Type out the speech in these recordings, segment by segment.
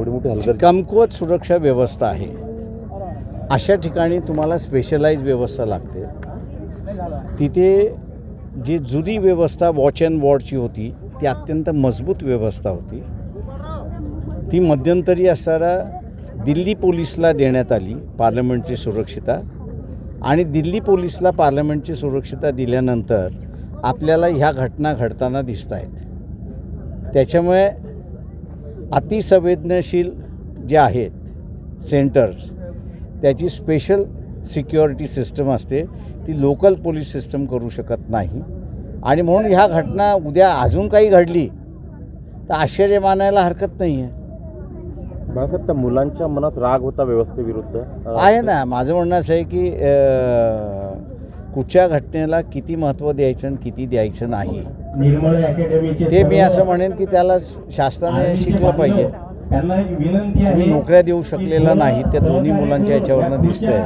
एवढी मोठी हलगर्जी. कमकुवत सुरक्षा व्यवस्था आहे. अशा ठिकाणी तुम्हाला स्पेशलाइज व्यवस्था लागते. तिथे जी जुनी व्यवस्था वॉच अँड वॉर्डची होती ती अत्यंत मजबूत व्यवस्था होती. ती मध्यंतरी असणारा दिल्ली पोलीसला देण्यात आली पार्लमेंटची सुरक्षिता आणि दिल्ली पोलीसला पार्लमेंटची सुरक्षिता दिल्यानंतर आपल्याला ह्या घटना घडताना दिसत आहेत त्याच्यामुळे अतिसंवेदनशील जे आहेत सेंटर्स त्याची स्पेशल सिक्युरिटी सिस्टम असते. ती लोकल पोलीस सिस्टम करू शकत नाही. आणि म्हणून ह्या घटना उद्या अजून काही घडली तर आश्चर्य मानायला हरकत नाही आहे बाळासाहेब त्या मुलांच्या मनात राग होता व्यवस्थेविरुद्ध? आहे ना. माझं म्हणणं असं आहे की कुठच्या घटनेला किती महत्त्व द्यायचं आणि किती द्यायचं नाही? ते मी असं म्हणेन की त्याला शासनाने शिकलं पाहिजे. तुम्ही नोकऱ्या देऊ शकलेला नाही त्या दोन्ही मुलांच्या याच्यावरनं दिसतंय.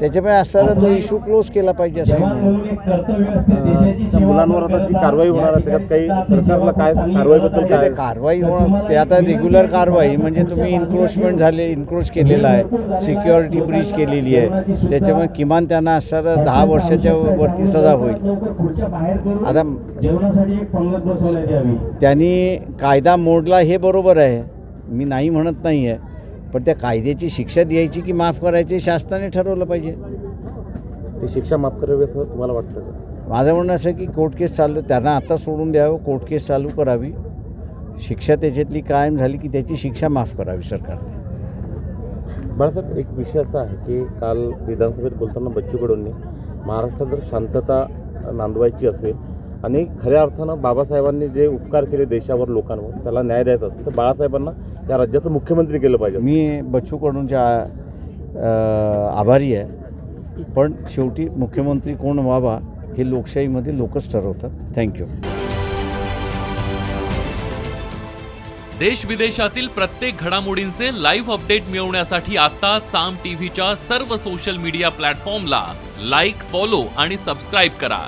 त्याच्यामुळे असताना तो इश्यू क्लोज केला पाहिजे असं. मुलांवर आता जी करता कारवाई होणार आहे, त्याच्यात काही सरकारला काय कारवाईबद्दल ते काय? कारवाई होणं ते आता रेग्युलर कारवाई म्हणजे तुम्ही इन्क्रोचमेंट झाले इन्क्रोच केलेलं आहे. सिक्युरिटी ब्रीच केलेली आहे. त्याच्यामुळे किमान त्यांना असताना दहा वर्षाच्या वरती सजा होईल. आता जेवणासाठी एक पंगत बसवण्यात यावी त्यांनी कायदा मोडला हे बरोबर आहे. मी नाही म्हणत नाही आहे पण त्या कायद्याची शिक्षा द्यायची की माफ करायची शासनाने ठरवलं पाहिजे. ती शिक्षा माफ करावी असं तुम्हाला वाटतं का? माझं म्हणणं असं की कोर्ट केस चाललं त्यांना आता सोडून द्यावं कोर्ट केस चालू करावी. शिक्षा त्याच्यातली कायम झाली की त्याची शिक्षा माफ करावी सरकारने. बाळासाहेब एक विषय असा आहे की काल विधानसभेत बोलताना बच्चू कडूंनी महाराष्ट्रात जर शांतता नांदवायची असेल आणि खऱ्या अर्थानं बाबासाहेबांनी जे उपकार केले देशावर लोकांवर त्याला न्याय द्यायचा असेल तर बाळासाहेबांना या राज्याचं मुख्यमंत्री केलं पाहिजे. मी बच्चू कडूंच्या आभारी आहे पण शेवटी मुख्यमंत्री कोण व्हावा हे लोकशाहीमध्ये लोकच ठरवतात. थँक्यू देश विदेशातील प्रत्येक घडामोडींचे लाईव्ह अपडेट मिळवण्यासाठी आता साम टीव्हीच्या सर्व सोशल मीडिया प्लॅटफॉर्मला लाईक फॉलो आणि सबस्क्राईब करा.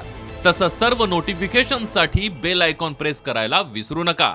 तसंच सर्व नोटिफिकेशनसाठी बेल आयकॉन प्रेस करायला विसरू नका.